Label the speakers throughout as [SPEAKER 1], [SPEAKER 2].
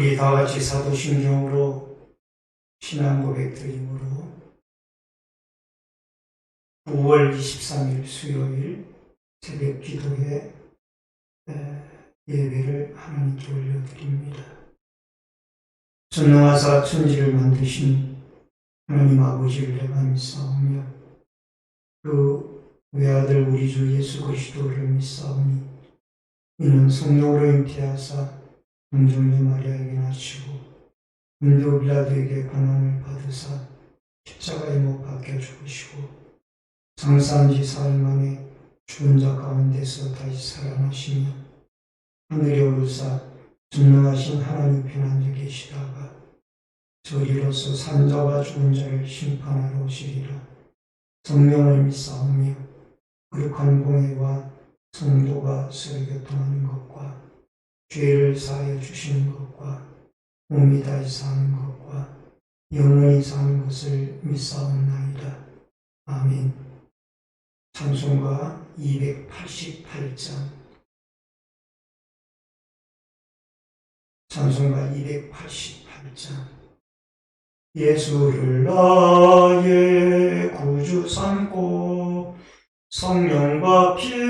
[SPEAKER 1] 우리 다 같이 사도신경으로 신앙 고백 드림으로 9월 23일 수요일 새벽 기도회 에, 예배를 하나님께 올려드립니다. 전능하사 천지를 만드신 하나님 아버지를 내가 믿사오며 그 외아들 우리 주 예수 그리스도를 믿사오니 이는 성령으로 잉태하사 동정녀 마리아에게 낳으시고 인도 빌라도에게 고난을 받으사 십자가에 못 박혀 죽으시고 장사한 지 사흘 만에 죽은 자 가운데서 다시 살아나시며 하늘에 오르사 전능하신 하나님 편안히 계시다가 저리로서 산자와 죽은 자를 심판하러 오시리라. 성령을 믿사오며 거룩한 공회와 성도가 서로 교통하는 것과 죄를 사하여 주시는 것과 몸이 다시 사는 것과 영원히 사는 것을 믿사옵나이다. 아멘. 찬송가 288장 찬송가 288장 예수를 나의 구주 삼고 성령과 피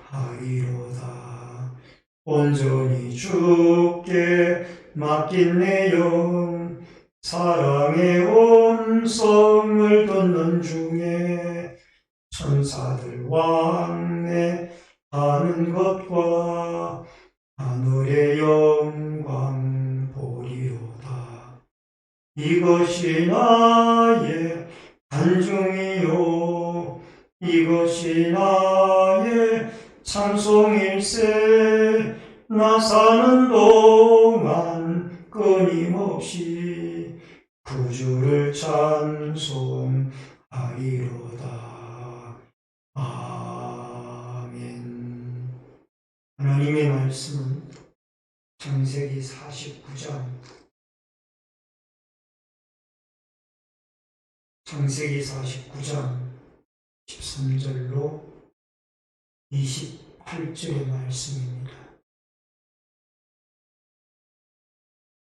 [SPEAKER 1] 하리로다. 온전히 주께 맡긴 내 영 사랑의 온성을 듣는 중에 천사들 왕래 하는 것과 하늘의 영광 보리로다. 이것이 나의 간증이요. 이것이 나의 찬송일세 나 사는 동안 끊임없이 구주를 찬송하리로다. 아멘. 하나님의 말씀은 창세기 49장. 창세기 49장 13절로 28절의 말씀입니다.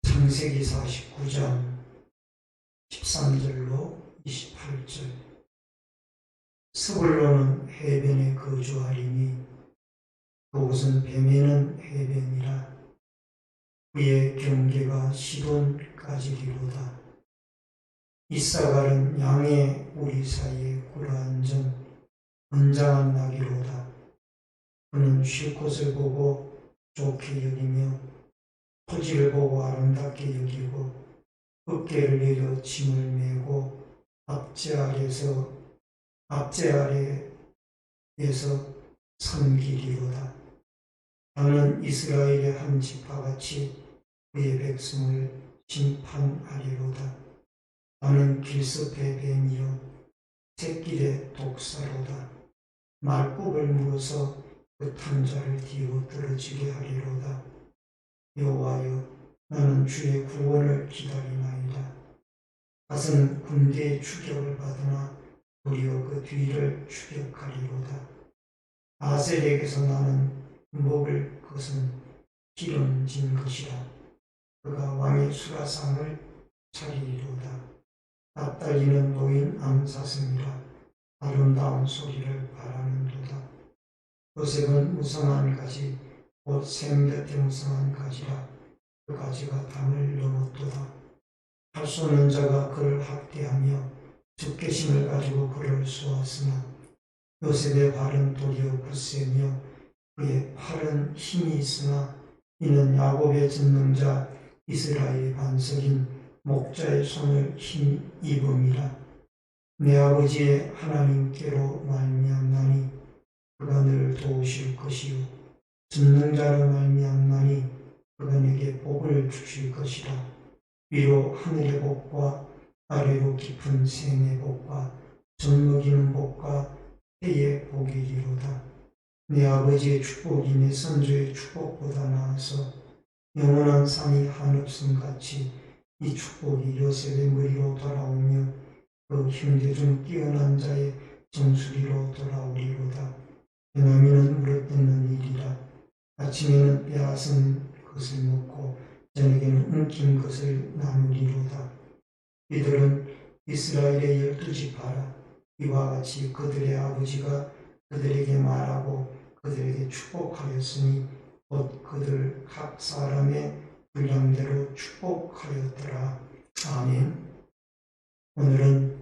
[SPEAKER 1] 창세기 49장 13절로 28절 스불로는 해변에 거주하리니 그곳은 뱀에는 해변이라 그의 경계가 시돈까지리로다. 이사갈은 양의 우리 사이에 굴러앉은 은장한 나귀로다. 그는 쉴 곳을 보고 좋게 여기며 토지를 보고 아름답게 여기고 어깨를 내려 짐을 메고 앞제 아래서 앞제 아래에서 섬기리로다. 나는 이스라엘의 한 지파같이 그의 백성을 심판하리로다. 나는 길섭의 뱀이요 새길의 독사로다. 말굽을 물어서 그 탕자를 뒤로 떨어지게 하리로다. 여호와여 나는 주의 구원을 기다리나이다. 갓은 군대의 추격을 받으나 도리어 그 뒤를 추격하리로다. 아셀에게서 나는 먹을 것은 기름진 것이라. 그가 왕의 수라상을 차리리로다. 납달리는 노인 암사슴이라 아름다운 소리를 바라는도다. 요셉은 무성한 가지, 곧 샘곁에 무성한 가지라 그 가지가 담을 넘었도다. 할 수 없는 자가 그를 학대하며 죽계심을 가지고 그를 쏘았으나 요셉의 발은 도리어 굳세며 그의 팔은 힘이 있으나 이는 야곱의 전능자 이스라엘의 반석인 목자의 손을 힘입음이라 내 아버지의 하나님께로 말미암나니 도우실 것이요. 전능자로 말미암나니 그가 내게 복을 주실 것이라. 위로 하늘의 복과 아래로 깊은 샘의 복과 젖 먹이는 복과 해의 복이리로다. 내 아버지의 축복이 내 선조의 축복보다 나아서 영원한 산이 한없음 같이 이 축복이 요셉의 머리로 돌아오며 그 형제 중 뛰어난 자의 정수리로 돌아오리로다. 베냐민은 물어뜯는 일이라. 아침에는 빼앗은 것을 먹고 저녁에는 움킨 것을 나누리로다. 이들은 이스라엘의 열두 지파라. 이와 같이 그들의 아버지가 그들에게 말하고 그들에게 축복하였으니 곧 그들 각 사람의 분량대로 축복하였더라. 아멘. 오늘은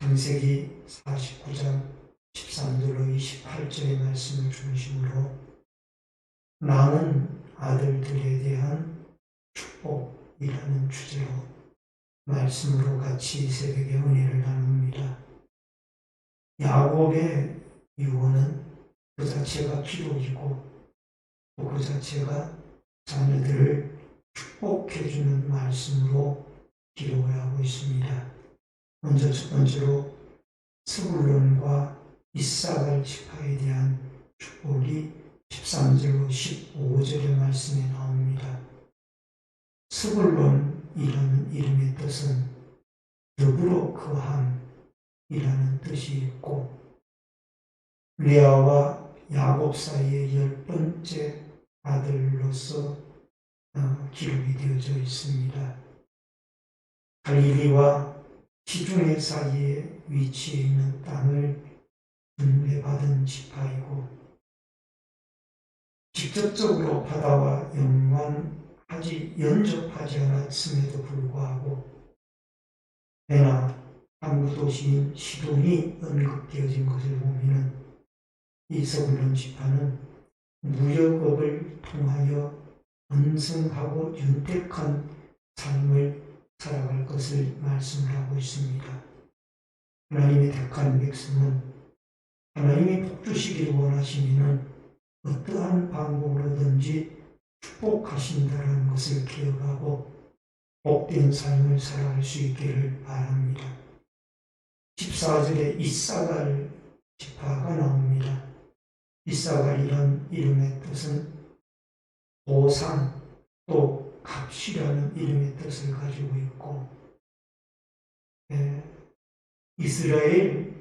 [SPEAKER 1] 창세기 49장 13절로 28절의 말씀을 중심으로 남은 아들들에 대한 축복이라는 주제로 말씀으로 같이 이 새벽에 은혜를 나눕니다. 야곱의 유언은 그 자체가 기록이고 또그 자체가 자녀들을 축복해주는 말씀으로 기록을 하고 있습니다. 먼저 첫 번째로 스불론과 이사갈 지파에 대한 축복이 13절로 15절의 말씀에 나옵니다. 스불론이라는 이름의 뜻은 더불어 거함이라는 뜻이 있고 레아와 야곱 사이의 열 번째 아들로서 어, 기록이 되어져 있습니다. 갈릴리와 시중의 사이에 위치해 있는 땅을 분배받은 지파이고 직접적으로 바다와 연관하지 연접하지 않았음에도 불구하고 배나 항구 도시인 시돈이 언급되어진 것을 보면 이 서불론 지파는 무역업을 통하여 번성하고 윤택한 삶을 살아갈 것을 말씀을 하고 있습니다. 하나님의 택한 백성은 하나님이 복 주시기를 원하시면 어떠한 방법으로든지 축복하신다는 것을 기억하고 복된 삶을 살아갈 수 있기를 바랍니다. 14절에 이사갈 지파가 나옵니다. 이사갈이란 이름의 뜻은 보상 또 값이라는 이름의 뜻을 가지고 있고 예, 이스라엘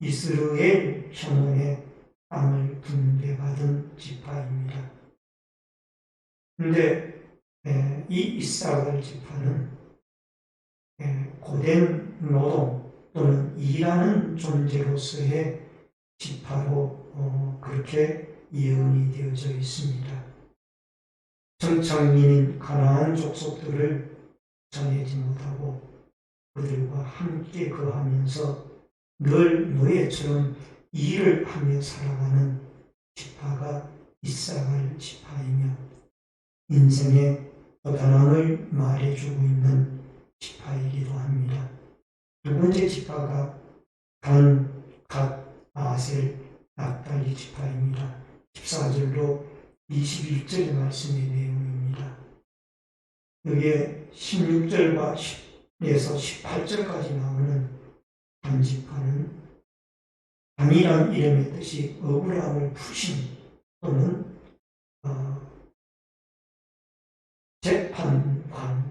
[SPEAKER 1] 이스라엘 형원의 땅을 분배받은 지파입니다. 그런데 예, 이 이사갈 지파는 예, 고된 노동 또는 일하는 존재로서의 지파로 어, 그렇게 예언이 되어져 있습니다. 정착민인 가나안 족속들을 전하지 못하고 그들과 함께 거하면서 늘 노예처럼 일을 하며 살아가는 지파가 이사갈 지파이며 인생의 고단함을 말해주고 있는 지파이기도 합니다. 두 번째 지파가 단, 갓, 아셀, 납달리 지파입니다. 14절로 21절의 말씀의 내용입니다. 여기에 16절과 10에서 18절까지 나오는 단지파는 단이란 이름의 뜻이 억울함을 푸신 또는 어, 재판관이라는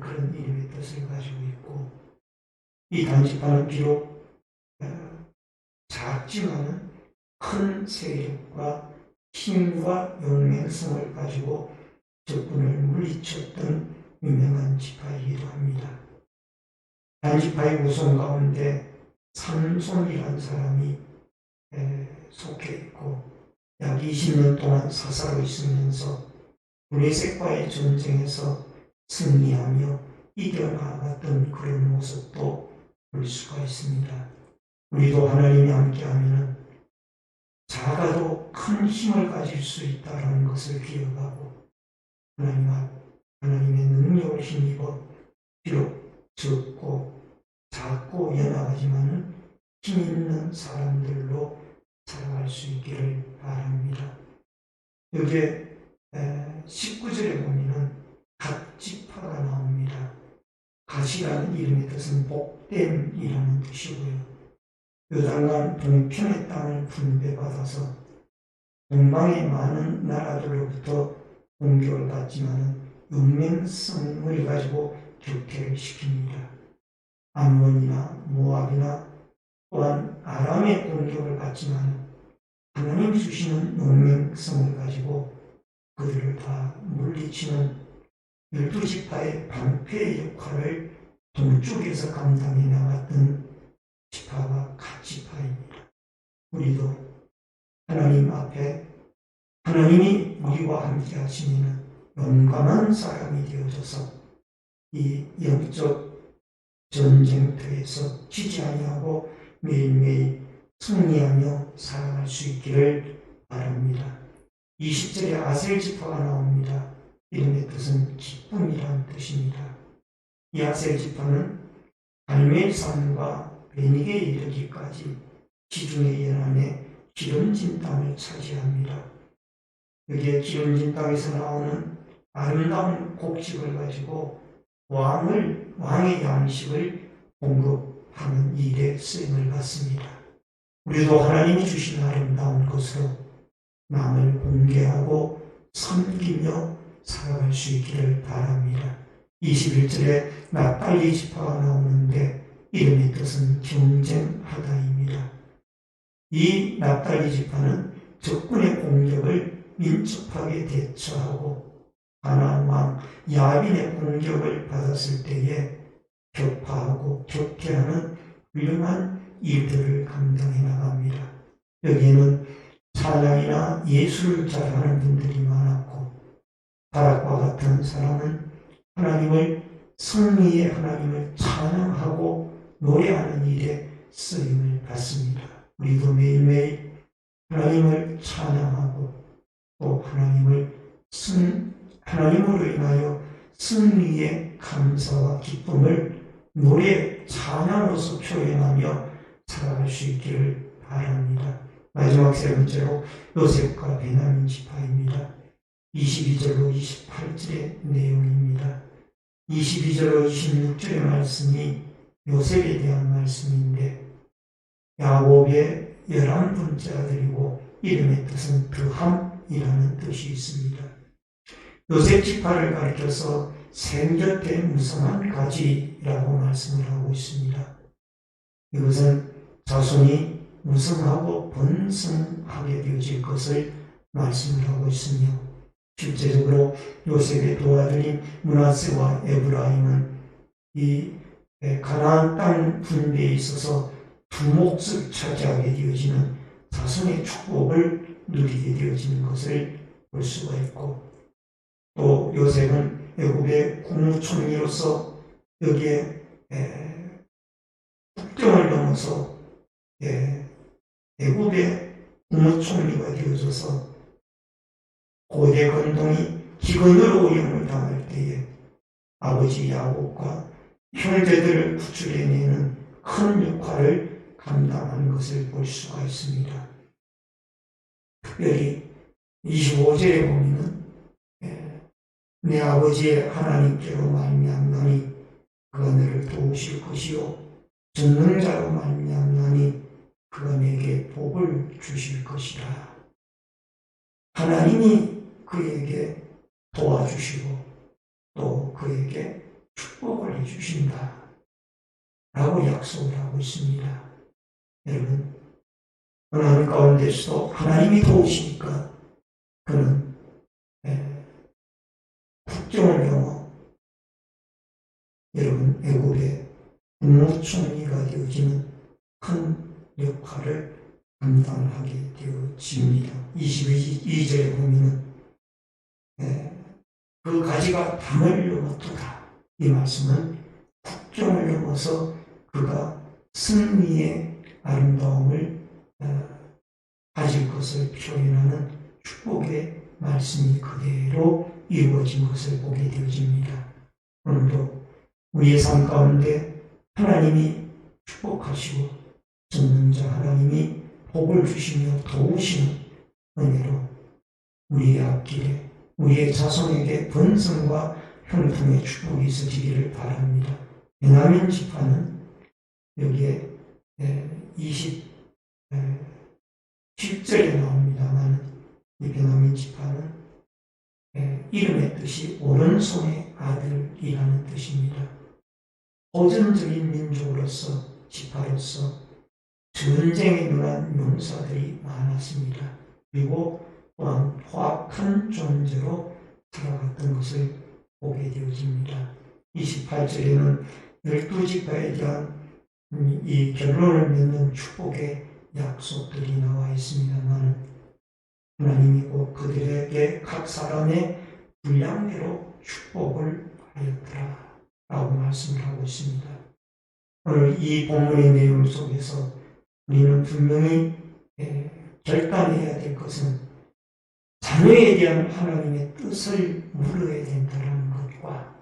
[SPEAKER 1] 그런 이름의 뜻을 가지고 있고 이 단지파는 비록 어, 작지만은 큰 세력과 힘과 용맹성을 가지고 적군을 물리쳤던 유명한 지파이기도 합니다. 단지파의 우선 가운데 삼손이라는 사람이 속해 있고 약 20년 동안 사사로 있으면서 블레셋과의 전쟁에서 승리하며 이겨나갔던 그런 모습도 볼 수가 있습니다. 우리도 하나님이 함께하면 작아도 큰 힘을 가질 수 있다는 것을 기억하고 하나님 하나님의 능력을 힘입어 비록 적고 작고 연약 하지만은 힘 있는 사람들로 살아갈 수 있기를 바랍니다. 여기에 19절에 보면은 갓지파가 나옵니다. 갓이라는 이름의 뜻은 복됨이라는 뜻이고요. 요단강 동편의 땅을 분배받아서 동방의 많은 나라들로부터 공격을 받지만 용맹성을 가지고 교태를 시킵니다. 암몬이나 모압이나 또한 아람의 공격을 받지만 하나님이 주시는 용맹성을 가지고 그들을 다 물리치는 열두 지파의 방패의 역할을 동쪽에서 감당해 나갔던 지파가 갓지파입니다. 우리도 하나님 앞에 하나님이 우리와 함께 하시면 용감한 사람이 되어져서 이 영적 전쟁터에서 지지 아니하고 매일매일 승리하며 살아갈 수 있기를 바랍니다. 20절에 아셀 지파가 나옵니다. 이름의 뜻은 기쁨이라는 뜻입니다. 이 아셀 지파는 갈멜산과 베니게 이르기까지 지중해 연안에 기름진 땅을 차지합니다. 여기에 기름진 땅에서 나오는 아름다운 곡식을 가지고 왕을 왕의 양식을 공급하는 일에 쓰임을 받습니다. 우리도 하나님이 주신 아름다운 것으로 남을 공개하고 섬기며 살아갈 수 있기를 바랍니다. 21절에 나팔리 지파가 나오는데 이름의 뜻은 경쟁하다입니다. 이 납달리 지파는 적군의 공격을 민첩하게 대처하고 가나안 왕 야빈의 공격을 받았을 때에 격파하고 격퇴하는 훌륭한 일들을 감당해 나갑니다. 여기에는 찬양이나 예술을 잘하는 분들이 많았고 바락과 같은 사람은 하나님을 승리의 하나님을 찬양하고 노래하는 일에 쓰임을 받습니다. 우리도 매일매일 하나님을 찬양하고 또 하나님을 승, 하나님으로 인하여 승리의 감사와 기쁨을 노래 찬양으로서 표현하며 살아갈 수 있기를 바랍니다. 마지막 세 번째로 요셉과 베냐민 지파입니다. 22절로 28절의 내용입니다. 22절로 26절의 말씀이 요셉에 대한 말씀인데 야곱의 열한 번째 아들이고 이름의 뜻은 드함이라는 뜻이 있습니다. 요셉 지파를 가리켜서 생겼대 무성한 가지라고 말씀을 하고 있습니다. 이것은 자손이 무성하고 번성하게 되어질 것을 말씀을 하고 있으며 실제적으로 요셉의 두 아들인 문하세와 에브라임은 이 가나안 땅 분배에 있어서 두 몫을 차지하게 되어지는 자손의 축복을 누리게 되어지는 것을 볼 수가 있고 또 요셉은 애굽의 국무총리로서 여기에 에, 국경을 넘어서 예, 애굽의 국무총리가 되어져서 고대 건동이 기근으로 오염을 당할 때에 아버지 야곱과 형제들을 구출해내는 큰 역할을 감당하는 것을 볼 수가 있습니다. 특별히 25절에 보면은 예, 내 아버지의 하나님께로 말미암나니 그가 너를 도우실 것이요 전능자로 말미암나니 그가 내게 복을 주실 것이라. 하나님이 그에게 도와주시고 또 그에게 축복을 해주신다. 라고 약속을 하고 있습니다. 여러분, 하나님 가운데서도 하나님이 도우시니까 그는 예, 국경을 넘어 여러분 애국의 국무총리가 되어지는 큰 역할을 감당하게 되어집니다. 22절에 보면은 예, 그 가지가 담을 넘어도다. 이 말씀은 국경을 넘어서 그가 승리의 아름다움을 어, 가질 것을 표현하는 축복의 말씀이 그대로 이루어진 것을 보게 되어집니다. 오늘도 우리의 삶 가운데 하나님이 축복하시고 전능자 하나님이 복을 주시며 도우시는 은혜로 우리의 앞길에 우리의 자손에게 번성과 형통의 축복이 있어지기를 바랍니다. 베냐민 지파는 여기에 27절에 나옵니다만 이 베냐민 지파는 예, 이름의 뜻이 오른손의 아들이라는 뜻입니다. 호전적인 민족으로서 지파로서 전쟁에 능한 용사들이 많았습니다. 그리고 또한 포악한 존재로 살아갔던 것을 보게 되어집니다. 28절에는 열두 지파에 대한 이 결론을 맺는 축복의 약속들이 나와 있습니다만 하나님이 꼭 그들에게 각 사람의 분량대로 축복을 하였더라 라고 말씀을 하고 있습니다. 오늘 이 본문의 내용 속에서 우리는 분명히 예, 결단해야 될 것은 자녀에 대한 하나님의 뜻을 물어야 된다는 것과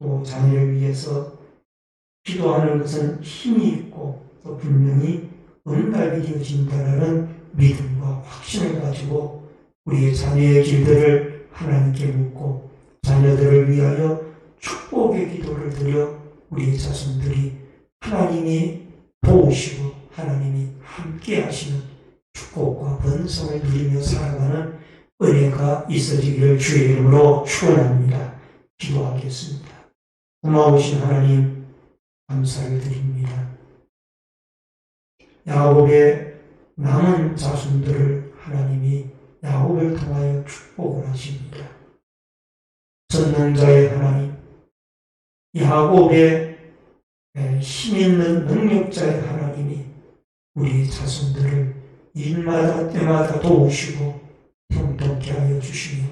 [SPEAKER 1] 또 자녀를 위해서 기도하는 것은 힘이 있고 또 분명히 응답이 되어진다는 믿음과 확신을 가지고 우리의 자녀의 길들을 하나님께 묻고 자녀들을 위하여 축복의 기도를 드려 우리의 자손들이 하나님이 도우시고 하나님이 함께 하시는 축복과 번성을 누리며 살아가는 은혜가 있어지기를 주의 이름으로 축원합니다. 기도하겠습니다. 고마우신 하나님 감사를 드립니다. 야곱의 남은 자손들을 하나님이 야곱을 통하여 축복을 하십니다. 전능자의 하나님, 야곱의 힘 있는 능력자의 하나님이 우리 자손들을 일마다 때마다 도우시고 형통케 하여 주시며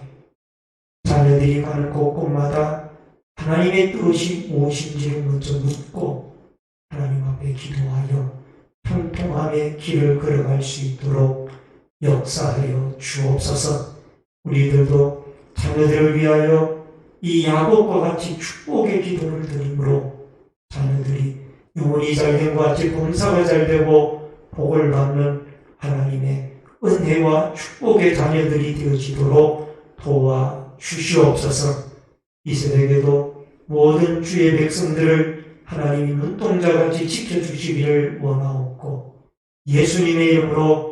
[SPEAKER 1] 자녀들이 가는 곳곳마다 하나님의 뜻이 무엇인지를 먼저 묻고 하나님 앞에 기도하여 형통함의 길을 걸어갈 수 있도록 역사하여 주옵소서. 우리들도 자녀들을 위하여 이 야곱과 같이 축복의 기도를 드림으로 자녀들이 영혼이 잘된 것 같이 범사가 잘되고 복을 받는 하나님의 은혜와 축복의 자녀들이 되어지도록 도와 주시옵소서. 이 새벽에도 모든 주의 백성들을 하나님이 눈동자같이 지켜주시기를 원하옵고 예수님의 이름으로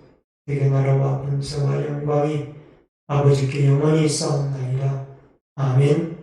[SPEAKER 1] 내게 나라와 분성과 영광이 아버지께 영원히 싸움나이다. 아멘